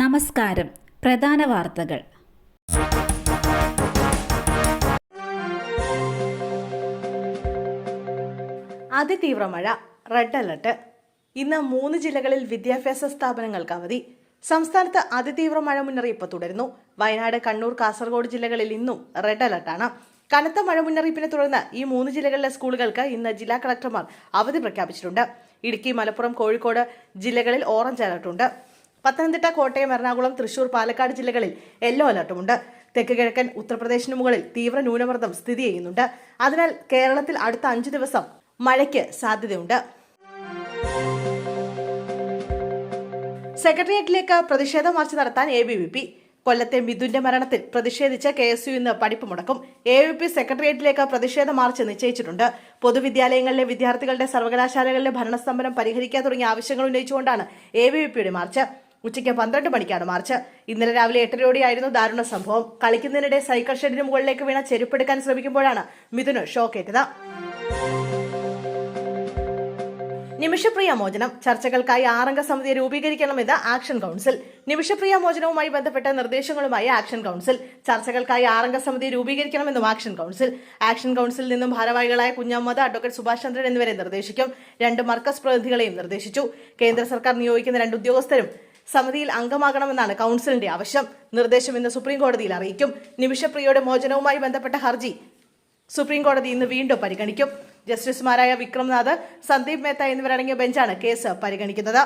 നമസ്കാരം. പ്രധാന വാർത്തകൾ. അതിതീവ്ര മഴ റെഡ് അലർട്ട്. ഇന്ന് മൂന്ന് ജില്ലകളിൽ വിദ്യാഭ്യാസ സ്ഥാപനങ്ങൾക്ക് അവധി. സംസ്ഥാനത്ത് അതിതീവ്ര മഴ മുന്നറിയിപ്പ് തുടരുന്നു. വയനാട് കണ്ണൂർ കാസർഗോഡ് ജില്ലകളിൽ ഇന്നും റെഡ് അലർട്ടാണ്. കനത്ത മഴ മുന്നറിയിപ്പിനെ തുടർന്ന് ഈ മൂന്ന് ജില്ലകളിലെ സ്കൂളുകൾക്ക് ഇന്ന് ജില്ലാ കളക്ടർമാർ അവധി പ്രഖ്യാപിച്ചിട്ടുണ്ട്. ഇടുക്കി മലപ്പുറം കോഴിക്കോട് ജില്ലകളിൽ ഓറഞ്ച് അലർട്ടുണ്ട്. പത്തനംതിട്ട കോട്ടയം എറണാകുളം തൃശൂർ പാലക്കാട് ജില്ലകളിൽ യെല്ലോ അലർട്ടുമുണ്ട്. തെക്ക് കിഴക്കൻ ഉത്തർപ്രദേശിന് മുകളിൽ തീവ്ര ന്യൂനമർദ്ദം സ്ഥിതി ചെയ്യുന്നുണ്ട്. അതിനാൽ കേരളത്തിൽ അടുത്ത അഞ്ചു ദിവസം മഴയ്ക്ക് സാധ്യതയുണ്ട്. സെക്രട്ടേറിയറ്റിലേക്ക് പ്രതിഷേധ മാർച്ച് നടത്താൻ എ ബി വി പി. കൊല്ലത്തെ മിഥുന്റെ മരണത്തിൽ പ്രതിഷേധിച്ച് കെ എസ് യു ഇന്ന് പഠിപ്പ് മുടക്കും. എ വി പി സെക്രട്ടേറിയറ്റിലേക്ക് പ്രതിഷേധ മാർച്ച് നിശ്ചയിച്ചിട്ടുണ്ട്. പൊതുവിദ്യാലയങ്ങളിലെ വിദ്യാർത്ഥികളുടെ സർവകലാശാലകളിലെ ഭരണസ്തംഭനം പരിഹരിക്കുക തുടങ്ങിയ ആവശ്യങ്ങൾ ഉന്നയിച്ചുകൊണ്ടാണ് എ ബി വി പിയുടെ മാർച്ച്. ഉച്ചയ്ക്ക് പന്ത്രണ്ട് മണിക്കാണ് മാർച്ച്. ഇന്നലെ രാവിലെ എട്ടരയോടെയായിരുന്നു ദാരുണ സംഭവം. കളിക്കുന്നതിനിടെ സൈക്കിൾ ഷെഡിന് മുകളിലേക്ക് വീണ ചെരുപ്പെടുക്കാൻ ശ്രമിക്കുമ്പോഴാണ് മിഥുന് ഷോക്കേറ്റത്. നിമിഷപ്രിയ മോചനം. ചർച്ചകൾക്കായി ആറംഗ സമിതി രൂപീകരിക്കണമെന്ന് ആക്ഷൻ കൗൺസിൽ. നിമിഷപ്രിയ മോചനവുമായി ബന്ധപ്പെട്ട നിർദ്ദേശങ്ങളുമായി ആക്ഷൻ കൗൺസിൽ. ചർച്ചകൾക്കായി ആറംഗ സമിതി രൂപീകരിക്കണമെന്നും ആക്ഷൻ കൗൺസിൽ. ആക്ഷൻ കൗൺസിൽ നിന്നും ഭാരവാഹികളായ കുഞ്ഞമ്മദ് അഡ്വക്കേറ്റ് സുഭാഷ് ചന്ദ്രൻ എന്നിവരെ നിർദ്ദേശിക്കും. രണ്ട് മർക്കസ് പ്രതിനിധികളെയും നിർദ്ദേശിച്ചു. കേന്ദ്ര സർക്കാർ നിയോഗിക്കുന്ന രണ്ട് ഉദ്യോഗസ്ഥരും സമിതിയിൽ അംഗമാകണമെന്നാണ് കൗൺസിലിന്റെ ആവശ്യം. നിർദ്ദേശം ഇന്ന് സുപ്രീം കോടതിയിൽ അറിയിക്കും. നിമിഷപ്രിയയുടെ മോചനവുമായി ബന്ധപ്പെട്ട ഹർജി സുപ്രീം കോടതി ഇന്ന് വീണ്ടും പരിഗണിക്കും. ജസ്റ്റിസുമാരായ വിക്രംനാഥ് സന്ദീപ് മേത്ത എന്നിവരടങ്ങിയ ബെഞ്ചാണ് കേസ് പരിഗണിക്കുന്നത്.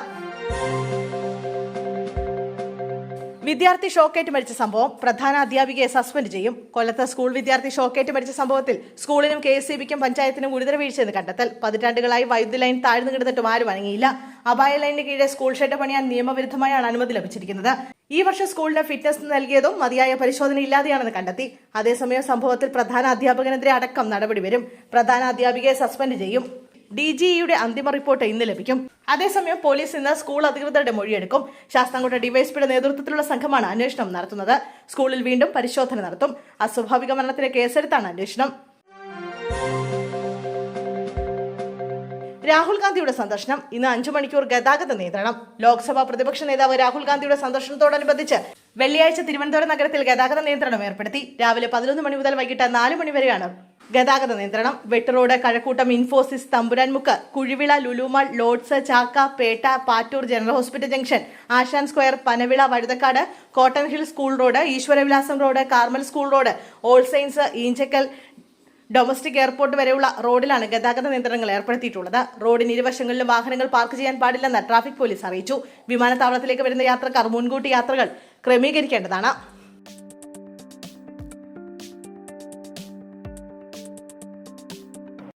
വിദ്യാർത്ഥി ഷോക്കേറ്റ് മരിച്ച സംഭവം പ്രധാന അധ്യാപികയെ സസ്പെൻഡ് ചെയ്യും. കൊല്ലത്ത് സ്കൂൾ വിദ്യാർത്ഥി ഷോക്കേറ്റ് മരിച്ച സംഭവത്തിൽ സ്കൂളിനും കെ എസ് ബിക്കും പഞ്ചായത്തിനും ഗുരുതര വീഴ്ചയെന്ന് കണ്ടെത്തൽ. പതിറ്റാണ്ടുകളായി വൈദ്യുതി ലൈൻ താഴ്ന്നു കിടന്നിട്ടും ആരും അനങ്ങിയില്ല. അപായ ലൈനിന് കീഴെ സ്കൂൾ ഷെഡ് പണിയാൻ നിയമവിരുദ്ധമായാണ് അനുമതി ലഭിച്ചിരിക്കുന്നത്. ഈ വർഷം സ്കൂളിന് ഫിറ്റ്നസ് നൽകിയതും മതിയായ പരിശോധന ഇല്ലാതെയാണെന്ന് കണ്ടെത്തി. അതേസമയം സംഭവത്തിൽ പ്രധാന അധ്യാപകനെതിരെ അടക്കം നടപടി വരും. പ്രധാന അധ്യാപികയെ സസ്പെൻഡ് ചെയ്യും. ഡി ജിഇയുടെ അന്തിമ റിപ്പോർട്ട് ഇന്ന് ലഭിക്കും. അതേസമയം പോലീസ് ഇന്ന് സ്കൂൾ അധികൃതരുടെ മൊഴിയെടുക്കും. ശാസ്താംകോട്ട ഡിവൈഎസ്പിയുടെ നേതൃത്വത്തിലുള്ള സംഘമാണ് അന്വേഷണം നടത്തുന്നത്. സ്കൂളിൽ വീണ്ടും പരിശോധന നടത്തും. അസ്വാഭാവിക മരണത്തിന് കേസെടുത്താണ് അന്വേഷണം. രാഹുൽ ഗാന്ധിയുടെ സന്ദർശനം. ഇന്ന് അഞ്ചു മണിക്കൂർ ഗതാഗത നിയന്ത്രണം. ലോക്സഭാ പ്രതിപക്ഷ നേതാവ് രാഹുൽ ഗാന്ധിയുടെ സന്ദർശനത്തോടനുബന്ധിച്ച് വെള്ളിയാഴ്ച തിരുവനന്തപുരം നഗരത്തിൽ ഗതാഗത നിയന്ത്രണം ഏർപ്പെടുത്തി. രാവിലെ പതിനൊന്ന് മണി മുതൽ വൈകിട്ട് നാല് മണി വരെയാണ് ഗതാഗത നിയന്ത്രണം Vetta road Kazhakkoottam Infosys Thampuranmukku Kuzhivila Lulu mall Lords Chakka Pettah Pattoor general hospital junction Asan square Panavila Vazhuthacaud cotton hill school road Eswaravilasam road Carmel school road all saints Eenchakkal domestic airport വരെയുള്ള റോഡിലാണ് ഗതാഗത നിയന്ത്രണങ്ങൾ ഏർപ്പെടുത്തിയിട്ടുള്ളത്. റോഡിന് ഇരുവശങ്ങളിലും വാഹനങ്ങൾ park ചെയ്യാൻ പാടില്ലെന്ന് ട്രാഫിക് പോലീസ് അറിയിച്ചു. വിമാനത്താവളത്തിലേക്ക് വരുന്ന യാത്രക്കാർ മുൻകൂട്ടി യാത്രകൾ ക്രമീകരിക്കേണ്ടതാണ്.